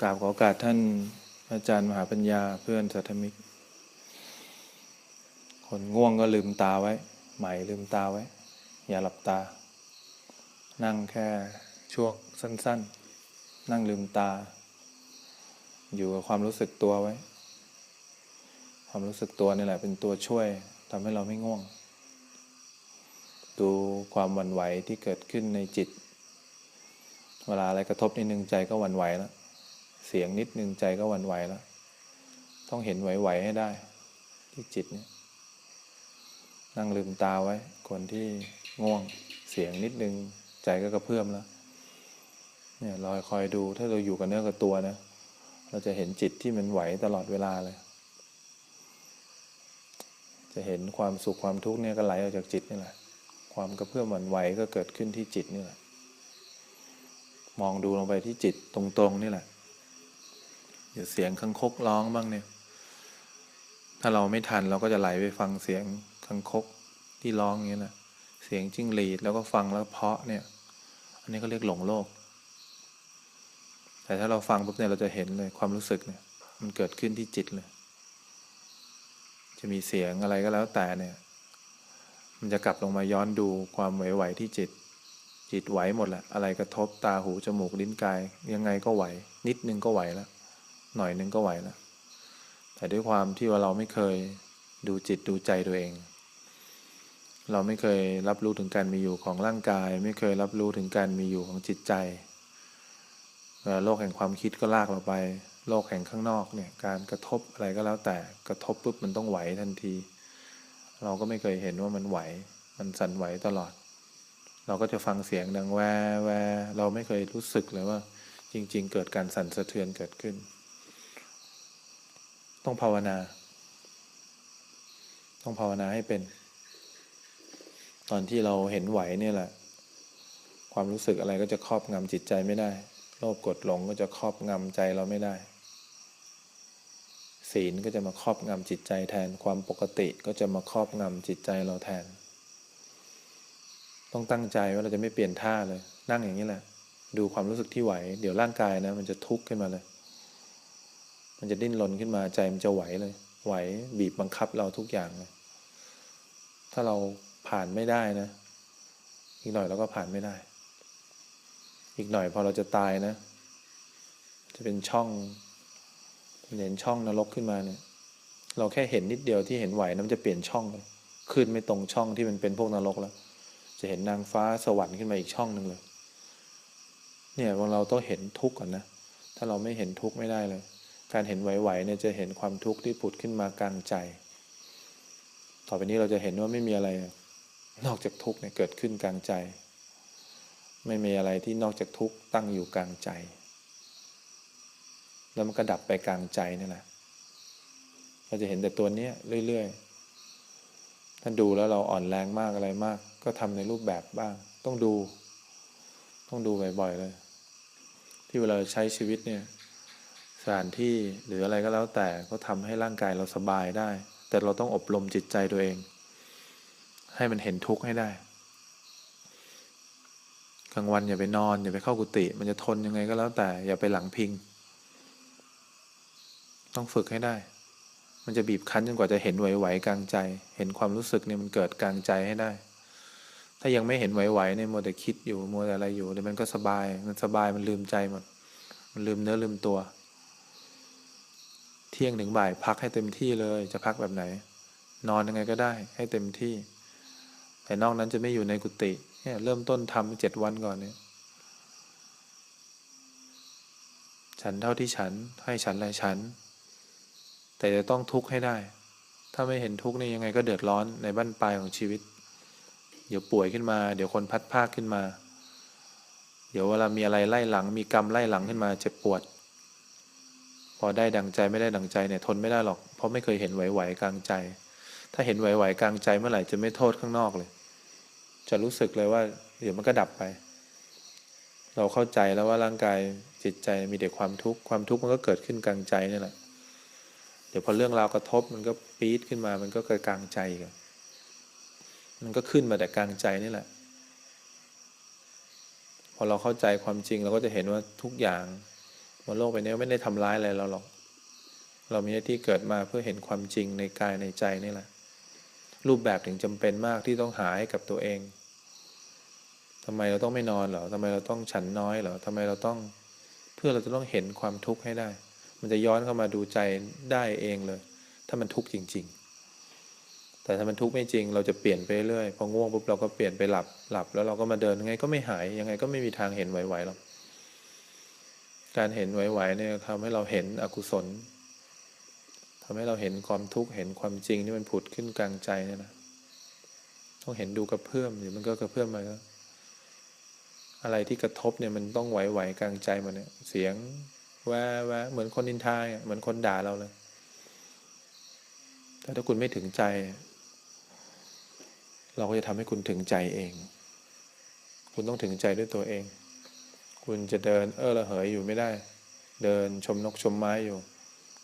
กราบขอโอกาสท่านอาจารย์มหาปัญญาเพื่อนสัทธมิก คนง่วงก็ลืมตาไว้ใหม่ลืมตาไว้ อย่าหลับตา นั่งแค่ช่วงสั้น ๆ นั่งลืมตา อยู่กับความรู้สึกตัวไว้ ความรู้สึกตัวนี่แหละเป็นตัวช่วยทำให้เราไม่ง่วง ดูความหวั่นไหวที่เกิดขึ้นในจิต เวลาอะไรกระทบนิดนึงใจก็หวั่นไหวแล้ว สียงนิดนึงใจก็วันไหวแล้ว ต้องเห็นไหวๆให้ได้ ที่จิตเนี่ยนั่งลืมตาไว้ คนที่ง่วงเสียงนิดนึง ใจก็กระเพื่อมแล้ว เนี่ยเราคอยดูถ้าเราอยู่กับเนื้อกับตัวนะ เราจะเห็นจิตที่มันไหวตลอดเวลาเลย จะเห็นความสุขความทุกข์เนี่ยก็ไหลออกจากจิตนี่แหละ ความกระเพื่อมหวั่นไหวก็เกิดขึ้นที่จิตนี่แหละ มองดูลงไปที่จิตตรงๆนี่แหละ เดี๋ยวเสียงคังคกร้องบ้างเนี่ย ถ้าเราไม่ทันเราก็จะไหลไปฟังเสียงคังคกที่ร้องอย่างนี้แหละเสียงจิ้งหรีดแล้วก็ฟังแล้วเพาะเนี่ย อันนี้ก็เรียกหลงโลก แต่ถ้าเราฟังปุ๊บเนี่ยเราจะเห็นเลยความรู้สึกเนี่ย มันเกิดขึ้นที่จิตเลย จะมีเสียงอะไรก็แล้วแต่เนี่ย มันจะกลับลงมาย้อนดูความไหวๆที่จิต จิตไหวหมดแหละอะไรกระทบตาหูจมูกลิ้นกาย ยังไงก็ไหว นิดนึงก็ไหวแล้ว หน่อยนึงก็ไหวแล้วแต่ด้วยความที่ว่าเราไม่เคยดูจิตดูใจตัวเอง เราไม่เคยรับรู้ถึงการมีอยู่ของร่างกาย ไม่เคยรับรู้ถึงการมีอยู่ของจิตใจเอ่โลกแห่งความคิดก็ลากเราไป โลกแห่งข้างนอกเนี่ยการกระทบอะไรก็แล้วแต่กระทบปุ๊บมันต้องไหวทันที เราก็ไม่เคยเห็นว่ามันไหว มันสั่นไหวตลอด เราก็จะฟังเสียงดังแวแวเราไม่เคยรู้สึกเลยว่า จริง ๆ เกิดการสั่นสะเทือนเกิดขึ้น ต้องภาวนา ต้องภาวนาให้เป็น ตอนที่เราเห็นไหวเนี่ยแหละ ความรู้สึกอะไรก็จะครอบงำจิตใจไม่ได้ โลภกดหลงก็จะครอบงำใจเราไม่ได้ ศีลก็จะมาครอบงำจิตใจแทน ความปกติก็จะมาครอบงำจิตใจเราแทน ต้องตั้งใจว่าเราจะไม่เปลี่ยนท่าเลย นั่งอย่างนี้แหละ ดูความรู้สึกที่ไหว เดี๋ยวร่างกายนะ มันจะทุกข์ขึ้นมาเลย มันจะดิ้นรนขึ้นมาใจมันจะไหวเลย ไหวบีบบังคับเราทุกอย่างเลยถ้าเราผ่านไม่ได้นะ อีกหน่อยเราก็ผ่านไม่ได้ อีกหน่อยพอเราจะตายนะ จะเป็นช่องเห็นช่องนรกขึ้นมาเนี่ย เราแค่เห็นนิดเดียวที่เห็นไหวนะมันจะเปลี่ยนช่องเลยขึ้นไม่ตรงช่องที่มันเป็นพวกนรกแล้ว จะเห็นนางฟ้าสวรรค์ขึ้นมาอีกช่องหนึ่งเลย เนี่ยเราต้องเห็นทุกข์ก่อนนะ ถ้าเราไม่เห็นทุกข์ไม่ได้เลย การเห็นไหวๆเนี่ยจะเห็นความทุกข์ที่ผุดขึ้นมากลางใจ ต่อไปนี้เราจะเห็นว่าไม่มีอะไร นอกจากทุกข์เนี่ยเกิดขึ้นกลางใจ ไม่มีอะไรที่นอกจากทุกข์ตั้งอยู่กลางใจ แล้วมันก็ดับไปกลางใจนี่แหละ เราจะเห็นแต่ตัวเนี้ยเรื่อยๆถ้าดูแล้วเราอ่อนแรงมากอะไรมาก ก็ทำในรูปแบบบ้าง ต้องดู ต้องดูบ่อยๆเลย ที่เวลาใช้ชีวิตเนี่ย สถานที่หรืออะไรก็แล้วแต่ก็ทำให้ร่างกายเราสบายได้ แต่เราต้องอบรมจิตใจตัวเอง ให้มันเห็นทุกข์ให้ได้กลางวันอย่าไปนอน อย่าไปเข้ากุฏิมันจะทนยังไงก็แล้วแต่ อย่าไปหลังพิง ต้องฝึกให้ได้ มันจะบีบคั้นจนกว่าจะเห็นไหวๆกลางใจ เห็นความรู้สึกเนี่ยมันเกิดกลางใจให้ได้ ถ้ายังไม่เห็นไหวๆเนี่ยมัวแต่คิดอยู่มัวแต่อะไรอยู่เดี๋ยวมันก็สบาย มันสบายมันลืมใจหมดมันลืมเนื้อลืมตัว เที่ยงถึงบ่ายพักให้เต็มที่เลย จะพักแบบไหน นอนยังไงก็ได้ ให้เต็มที่ แต่นอกนั้นจะไม่อยู่ในกุฏิเนี่ยเริ่มต้นทำเจ็ดวันก่อนเนี่ย ฉันเท่าที่ฉันให้ฉันอะไรฉัน แต่จะต้องทุกข์ให้ได้ ถ้าไม่เห็นทุกข์นี่ยังไงก็เดือดร้อนในบั้นปลายของชีวิต เดี๋ยวป่วยขึ้นมา เดี๋ยวคนพัดภาคขึ้นมา เดี๋ยวเวลามีอะไรไล่หลัง มีกรรมไล่หลังขึ้นมาเจ็บปวด อได้ดังใจไม่ได้ดังใจเนี่ยทนไม่ได้หรอก เพราะไม่เคยเห็นไหวๆกลางใจ ถ้าเห็นไหวๆกลางใจเมื่อไหร่จะไม่โทษข้างนอกเลย จะรู้สึกเลยว่า เดี๋ยวมันก็ดับไป เราเข้าใจแล้วว่าร่างกายจิตใจมีแต่ความทุกข์ความทุกข์มันก็เกิดขึ้นกลางใจนี่แหละเดี๋ยวพอเรื่องราวกระทบมันก็ปี๊ดขึ้นมา มันก็เกิดกลางใจกันมันก็ขึ้นมาแต่กลางใจนี่แหละ พอเราเข้าใจความจริงเราก็จะเห็นว่าทุกอย่าง บนโลกใบนี้ไม่ได้ทำร้ายอะไรเราหรอก เรามีหน้าที่เกิดมาเพื่อเห็นความจริงในกายในใจนี่แหละ รูปแบบถึงจำเป็นมากที่ต้องหาให้กับตัวเองทำไมเราต้องไม่นอนเหรอทำไมเราต้องฉันน้อยเหรอทำไมเราต้องเพื่อเราจะต้องเห็นความทุกข์ให้ได้ มันจะย้อนเข้ามาดูใจได้เองเลย ถ้ามันทุกข์จริง ๆ แต่ถ้ามันทุกข์ไม่จริง เราจะเปลี่ยนไปเรื่อยพอง่วงปุ๊บเราก็เปลี่ยนไปหลับหลับ แล้วเราก็มาเดินยังไงก็ไม่หายยังไงก็ไม่มีทางเห็นไหวๆหรอก การเห็นไหวๆเนี่ยทำให้เราเห็นอกุศลทำให้เราเห็นความทุกข์เห็นความจริงที่มันผุดขึ้นกลางใจเนี่ยนะต้องเห็นดูกระเพื่อมหรือมันก็กระเพื่อมมาแล้วอะไรที่กระทบเนี่ยมันต้องไหวๆกลางใจมันเนี่ย เสียงแวะแวะเหมือนคนนินทาเหมือนคนด่าเราเลย แต่ถ้าคุณไม่ถึงใจ เราก็จะทำให้คุณถึงใจเอง คุณต้องถึงใจด้วยตัวเอง คุณจะเดินเออระเหยอยู่ไม่ได้ เดินชมนกชมไม้อยู่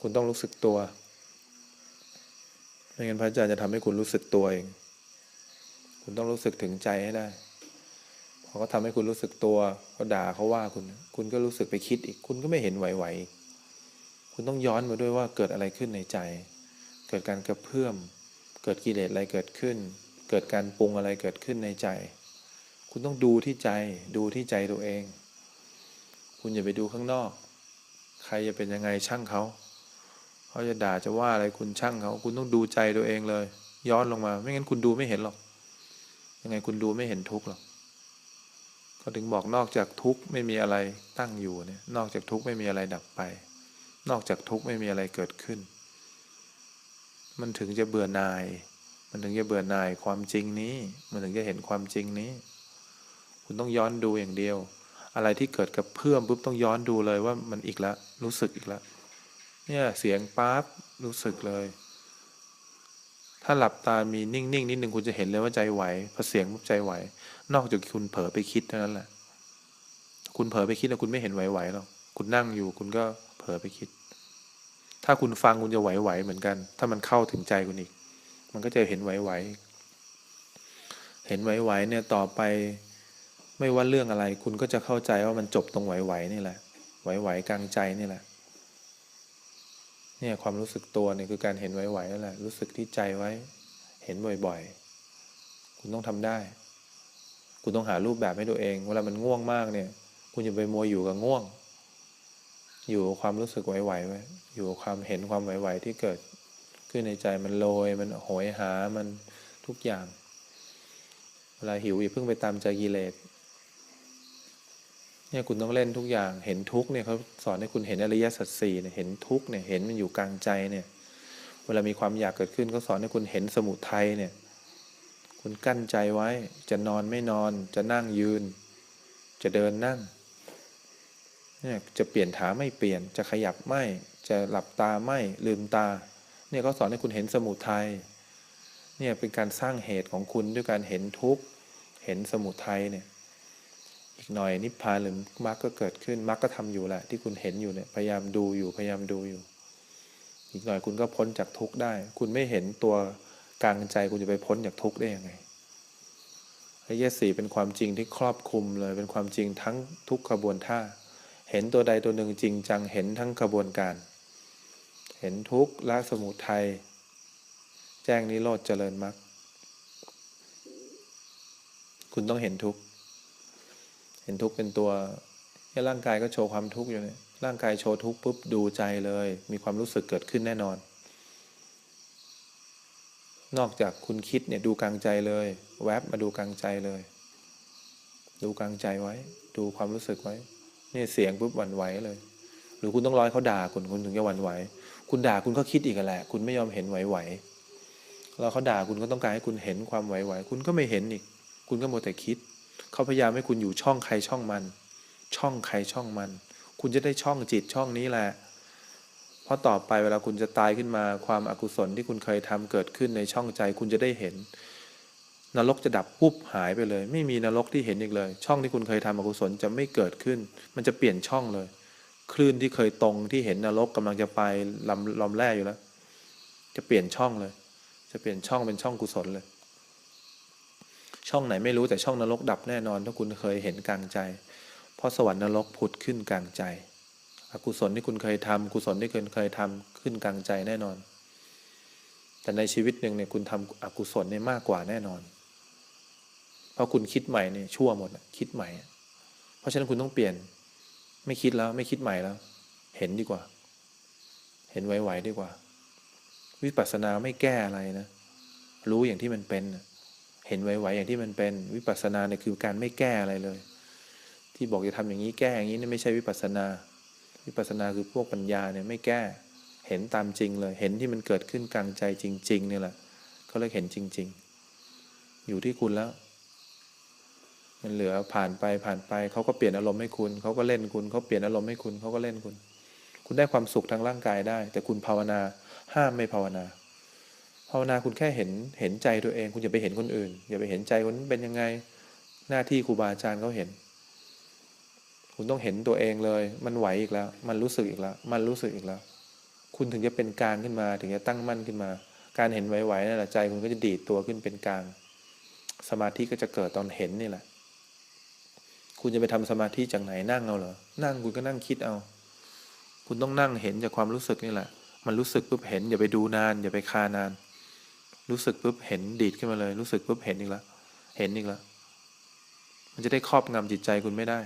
คุณต้องรู้สึกตัว ไม่งั้นพระอาจารย์จะทำให้คุณรู้สึกตัวเอง คุณต้องรู้สึกถึงใจให้ได้พอเขาทำให้คุณรู้สึกตัวเขาด่าเขาว่าคุณ คุณก็รู้สึกไปคิดอีก คุณก็ไม่เห็นไหวๆคุณต้องย้อนมาด้วยว่าเกิดอะไรขึ้นในใจ เกิดการกระเพื่อม เกิดกิเลสอะไรเกิดขึ้น เกิดการปรุงอะไรเกิดขึ้นในใจ คุณต้องดูที่ใจ ดูที่ใจตัวเอง คุณอย่าไปดูข้างนอก ใครจะเป็นยังไงช่างเขาเขาจะด่าจะว่าอะไรคุณช่างเขา คุณต้องดูใจตัวเองเลย ย้อนลงมา ไม่งั้นคุณดูไม่เห็นหรอก ยังไงคุณดูไม่เห็นทุกข์หรอกเขาถึงบอกนอกจากทุกข์ไม่มีอะไรตั้งอยู่เนี่ยนอกจากทุกข์ไม่มีอะไรดับไป นอกจากทุกข์ไม่มีอะไรเกิดขึ้น มันถึงจะเบื่อหน่าย มันถึงจะเบื่อหน่ายความจริงนี้ มันถึงจะเห็นความจริงนี้ คุณต้องย้อนดูอย่างเดียว อะไรที่เกิดกับเพื่อมปุ๊บต้องย้อนดูเลยว่ามันอีกแล้วรู้สึกอีกแล้วเนี่ยเสียงปั๊บรู้สึกเลย ถ้าหลับตามีนิ่งๆนิดนึงคุณจะเห็นเลยว่าใจไหวพอเสียงปุ๊บใจไหว นอกจากคุณเผลอไปคิดเท่านั้นแหละ คุณเผลอไปคิดแล้วคุณไม่เห็นไหวๆหรอกคุณนั่งอยู่คุณก็เผลอไปคิด ถ้าคุณฟังคุณจะไหวๆเหมือนกัน ถ้ามันเข้าถึงใจคุณอีก มันก็จะเห็นไหวๆเห็นไหวๆเนี่ยต่อไป ไม่ว่าเรื่องอะไร คุณก็จะเข้าใจว่ามันจบตรงไหวๆนี่แหละ ไหวๆกลางใจนี่แหละ เนี่ยความรู้สึกตัวเนี่ยคือการเห็นไหวๆนั่นแหละ รู้สึกที่ใจไว้ เห็นบ่อยๆ คุณต้องทำได้ คุณต้องหารูปแบบให้ตัวเอง เวลามันง่วงมากเนี่ย คุณอย่าไปมัวอยู่กับง่วง อยู่กับความรู้สึกไหวๆไว้ อยู่กับความเห็นความไหวๆที่เกิดขึ้นในใจมันโลย มันโหยหา มันทุกอย่าง เวลาหิวอย่าเพิ่งไปตามใจกิเลส เนี่ยคุณต้องเล่นทุกอย่างเห็นทุกเนี่ยเขาสอนให้คุณเห็นอริยสัจสี่เนี่ยเห็นทุกเนี่ยเห็นมันอยู่กลางใจเนี่ย เวลามีความอยากเกิดขึ้นเขาสอนให้คุณเห็นสมุทัยเนี่ย คุณกั้นใจไว้จะนอนไม่นอน จะนั่งยืน จะเดินนั่งเนี่ยจะเปลี่ยนขาไม่เปลี่ยน จะขยับไม่ จะหลับตาไม่ลืมตา เนี่ยเขาสอนให้คุณเห็นสมุทัยเนี่ยเป็นการสร้างเหตุของคุณด้วยการเห็นทุกข์เห็นสมุทัยเนี่ย หน่อยนิพพานหรือมรรคก็เกิดขึ้นมรรคก็ทำอยู่แหละที่คุณเห็นอยู่เนี่ยพยายามดูอยู่พยายามดูอยู่ อีกหน่อยคุณก็พ้นจากทุกข์ได้ คุณไม่เห็นตัวกลางใจคุณจะไปพ้นจากทุกข์ได้ยังไงอริยสีเป็นความจริงที่ครอบคลุมเลย เป็นความจริงทั้งทุกขบวนท่า เห็นตัวใดตัวหนึ่งจริงจังเห็นทั้งขบวนการ เห็นทุกข์ละสมุทัยแจ้งนิโรธเจริญมรรคคุณต้องเห็นทุกข์ ห็นทุกข์เป็นตัวเนี่ร่างกายก็โชว์ความทุกข์อยู่เนี่ยร่างกายโชว์ทุกข์ปุ๊บดูใจเลย มีความรู้สึกเกิดขึ้นแน่นอน นอกจากคุณคิดเนี่ยดูกลางใจเลย แวบมาดูกลางใจเลย ดูกลางใจไว้ ดูความรู้สึกไว้นี่เสียงปุ๊บหวั่นไหวเลย หรือคุณต้องร้อยเขาด่าคุณคุณถึงจะหวั่นไหว คุณด่าคุณก็คิดอีกแหละ คุณไม่ยอมเห็นไหวๆแล้วเขาด่าคุณก็ต้องการให้คุณเห็นความไหวๆคุณก็ไม่เห็นอีก คุณก็โมวแต่คิด เขาพยายามให้คุณอยู่ช่องใครช่องมัน ช่องใครช่องมัน คุณจะได้ช่องจิตช่องนี้แหละ เพราะต่อไปเวลาคุณจะตายขึ้นมาความอากุศลที่คุณเคยทำเกิดขึ้นในช่องใจ คุณจะได้เห็น นรกจะดับปุ๊บหายไปเลย ไม่มีนรกที่เห็นอีกเลย ช่องที่คุณเคยทำอกุศลจะไม่เกิดขึ้น มันจะเปลี่ยนช่องเลย คลื่นที่เคยตรงที่เห็นนรกกำลังจะไปลำลำแร่อยู่แล้ว จะเปลี่ยนช่องเลย จะเปลี่ยนช่องเป็นช่องกุศลเลย ช่องไหนไม่รู้แต่ช่องนรกดับแน่นอนถ้าคุณเคยเห็นกลางใจ เพราะสวรรค์นรกผุดขึ้นกลางใจ อกุศลที่คุณเคยทำกุศลที่คุณเคยทำขึ้นกลางใจแน่นอน แต่ในชีวิตหนึ่งเนี่ยคุณทำอกุศลเนี่ยมากกว่าแน่นอน เพราะคุณคิดใหม่เนี่ยชั่วหมดคิดใหม่ เพราะฉะนั้นคุณต้องเปลี่ยน ไม่คิดแล้วไม่คิดใหม่แล้ว เห็นดีกว่า เห็นไหวๆดีกว่า วิปัสสนาไม่แก้อะไรนะ รู้อย่างที่มันเป็นนะ เห็นไหวๆอย่างที่มันเป็นวิปัสสนาเนี่ยคือการไม่แก้อะไรเลย ที่บอกจะทำอย่างนี้แก้อย่างนี้นี่ไม่ใช่วิปัสสนา วิปัสสนาคือพวกปัญญาเนี่ยไม่แก้เห็นตามจริงเลย เห็นที่มันเกิดขึ้นกลางใจจริง ๆ เนี่ยแหละเขาเรียกเห็นจริง ๆ อยู่ที่คุณแล้ว มันเหลือผ่านไปผ่านไปเขาก็เปลี่ยนอารมณ์ให้คุณเขาก็เล่นคุณเขาเปลี่ยนอารมณ์ให้คุณเขาก็เล่นคุณ คุณได้ความสุขทางร่างกายได้ แต่คุณภาวนาห้ามไม่ภาวนา ภาวนาคุณแค่เห็นเห็นใจตัวเอง คุณอย่าไปเห็นคนอื่น อย่าไปเห็นใจคนเป็นยังไง หน้าที่ครูบาอาจารย์เขาเห็น คุณต้องเห็นตัวเองเลย มันไหวอีกแล้ว มันรู้สึกอีกแล้ว มันรู้สึกอีกแล้ว คุณถึงจะเป็นกลางขึ้นมา ถึงจะตั้งมั่นขึ้นมา การเห็นไหวๆนั่นแหละใจคุณก็จะดีดตัวขึ้นเป็นกลาง สมาธิก็จะเกิดตอนเห็นนี่แหละ คุณจะไปทำสมาธิจากไหนนั่งเอาเหรอ นั่งคุณก็นั่งคิดเอา คุณต้องนั่งเห็นจากความรู้สึกนี่แหละ มันรู้สึกปุ๊บเห็นอย่าไปดูนาน อย่าไปคานาน รู้สึกปุ๊บเห็นดีดขึ้นมาเลย รู้สึกปุ๊บเห็นอีกแล้วเห็นอีกแล้วมันจะได้ครอบงำจิตใจคุณไม่ได้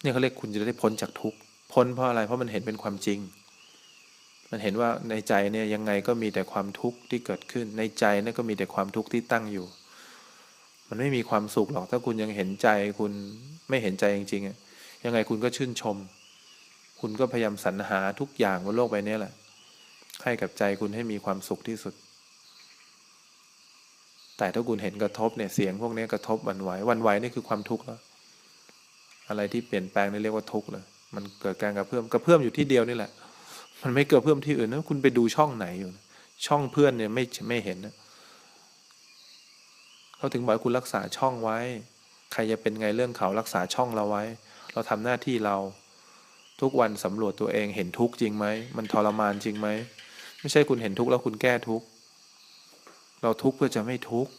เนี่ยเขาเรียกคุณจะได้พ้นจากทุกข์พ้นเพราะอะไร เพราะมันเห็นเป็นความจริง มันเห็นว่าในใจเนี่ยยังไงก็มีแต่ความทุกข์ที่เกิดขึ้น ในใจนี่ก็มีแต่ความทุกข์ที่ตั้งอยู่ มันไม่มีความสุขหรอก ถ้าคุณยังเห็นใจคุณไม่เห็นใจจริงๆอะยังไงคุณก็ชื่นชม คุณก็พยายามสรรหาทุกอย่างบนโลกใบนี้แหละ ให้กับใจคุณให้มีความสุขที่สุด แต่ถ้าคุณเห็นกระทบเนี่ยเสียงพวกนี้กระทบวันไหววันไหวนี่คือความทุกข์แล้ว อะไรที่เปลี่ยนแปลงนี่เรียกว่าทุกข์เลยมันเกิดการกระเพื่อมกระเพื่อมอยู่ที่เดียวนี่แหละ มันไม่เกิดเพื่อมที่อื่นนะคุณไปดูช่องไหนอยู่ ช่องเพื่อนเนี่ยไม่ไม่เห็นนะเขาถึงบอกให้คุณรักษาช่องไว้ ใครจะเป็นไงเรื่องเขารักษาช่องเราไว้ เราทำหน้าที่เราทุกวันสำรวจตัวเองเห็นทุกข์จริงไหมมันทรมานจริงไหมไม่ใช่คุณเห็นทุกข์แล้วคุณแก้ทุกข์ เราทุกข์เพื่อจะไม่ทุกข์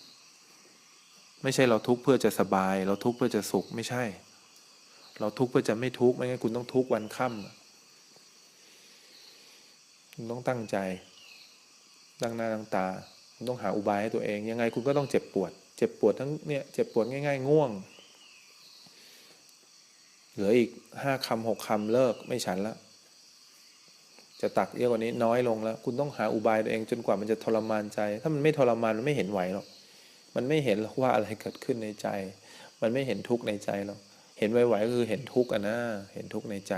ไม่ใช่เราทุกข์เพื่อจะสบาย เราทุกข์เพื่อจะสุขไม่ใช่ เราทุกข์เพื่อจะไม่ทุกข์ไม่งั้นคุณต้องทุกข์วันค่ำคุณต้องตั้งใจตั้งหน้าตั้งตาคุณต้องหาอุบายให้ตัวเอง ยังไงคุณก็ต้องเจ็บปวด เจ็บปวดทั้งเนี่ยเจ็บปวดง่าย ๆ ง่วง เหลืออีกห้าคำหกคำเลิกไม่ฉันละ จะตักเยอะกว่านี้น้อยลงแล้ว คุณต้องหาอุบายตัวเองจนกว่ามันจะทรมานใจ ถ้ามันไม่ทรมานมันไม่เห็นไหวหรอกมันไม่เห็นหรอกว่าอะไรเกิดขึ้นในใจ มันไม่เห็นทุกข์ในใจหรอกเห็นไหวๆก็คือเห็นทุกข์อะนะเห็นทุกข์ในใจ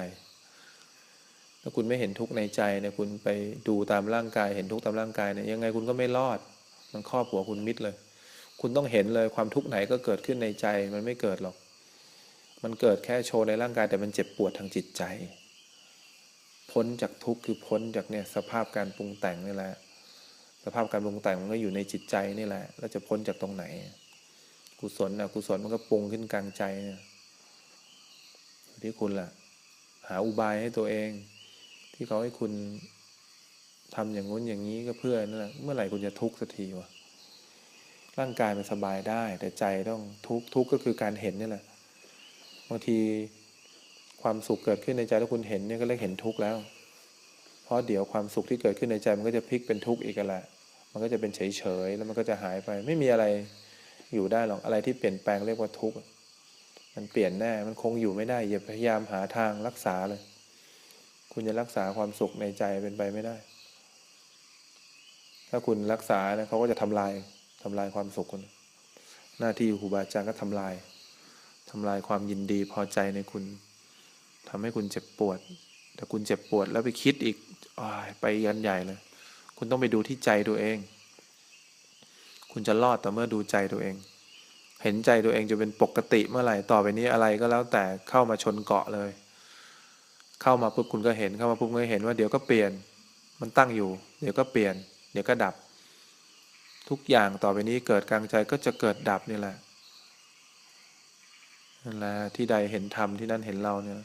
ถ้าคุณไม่เห็นทุกข์ในใจเนี่ยคุณไปดูตามร่างกาย เห็นทุกข์ตามร่างกายเนี่ยยังไงคุณก็ไม่รอด มันครอบหัวคุณมิดเลย คุณต้องเห็นเลยความทุกข์ไหนก็เกิดขึ้นในใจ มันไม่เกิดหรอก มันเกิดแค่โชว์ในร่างกายแต่มันเจ็บปวดทางจิตใจ พ้นจากทุกข์คือพ้นจากเนี่ยสภาพการปรุงแต่งนี่แหละ สภาพการปรุงแต่งมันก็อยู่ในจิตใจนี่แหละ แล้วจะพ้นจากตรงไหน กุศลนะกุศลมันก็ปรุงขึ้นกลางใจเนี่ยที่คุณล่ะ หาอุบายให้ตัวเอง ที่เขาให้คุณทำอย่างงู้นอย่างนี้ก็เพื่อนั่นแหละเมื่อไหร่คุณจะทุกข์สักทีวะร่างกายมันสบายได้ แต่ใจต้องทุกข์ทุกข์ก็คือการเห็นนี่แหละบางที ความสุขเกิดขึ้นในใจแล้วคุณเห็นเนี่ยก็เรียกเห็นทุกข์แล้ว เพราะเดี๋ยวความสุขที่เกิดขึ้นในใจมันก็จะพลิกเป็นทุกข์อีกแหละ มันก็จะเป็นเฉยๆแล้วมันก็จะหายไป ไม่มีอะไรอยู่ได้หรอก อะไรที่เปลี่ยนแปลงเรียกว่าทุกข์ มันเปลี่ยนแน่ มันคงอยู่ไม่ได้ อย่าพยายามหาทางรักษาเลย คุณจะรักษาความสุขในใจเป็นไปไม่ได้ ถ้าคุณรักษาเนี่ยเขาก็จะทำลายทำลายความสุขคุณ หน้าที่ครูบาอาจารย์ก็ทำลายทำลายความยินดีพอใจในคุณ ทำให้คุณเจ็บปวด แต่คุณเจ็บปวดแล้วไปคิดอีกอไปยันใหญ่เลย คุณต้องไปดูที่ใจตัวเอง คุณจะรอดแต่เมื่อดูใจตัวเอง เห็นใจตัวเองจะเป็นปกติเมื่อไหร่ต่อไปนี้อะไรก็แล้วแต่เข้ามาชนเกาะเลย เข้ามาปุ๊บคุณก็เห็นเข้ามาปุ๊บก็เห็นว่าเดี๋ยวก็เปลี่ยน มันตั้งอยู่ เดี๋ยวก็เปลี่ยน เดี๋ยวก็ดับ ทุกอย่างต่อไปนี้เกิดกลางใจก็จะเกิดดับนี่แหละนั่นแหละที่ใดเห็นธรรมที่นั่นเห็นเราเนี่ย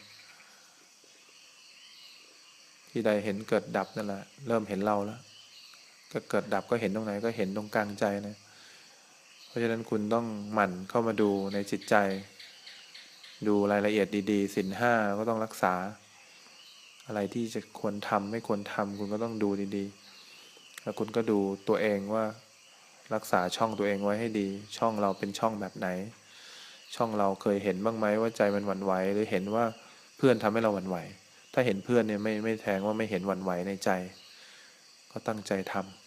ที่ใดเห็นเกิดดับนั่นแหละ เริ่มเห็นเราแล้ว ก็เกิดดับก็เห็นตรงไหนก็เห็นตรงกลางใจนะ เพราะฉะนั้นคุณต้องหมั่นเข้ามาดูในจิตใจ ดูรายละเอียดดีๆสินห้าก็ต้องรักษา อะไรที่จะควรทำไม่ควรทำคุณก็ต้องดูดีๆ แล้วคุณก็ดูตัวเองว่ารักษาช่องตัวเองไว้ให้ดี ช่องเราเป็นช่องแบบไหน ช่องเราเคยเห็นบ้างไหมว่าใจมันหวั่นไหวหรือเห็นว่าเพื่อนทำให้เราหวั่นไหว ถ้าเห็นเพื่อนเนี่ยไม่ไม่แทงว่าไม่เห็นหวั่นไหวในใจ ก็ตั้งใจทำ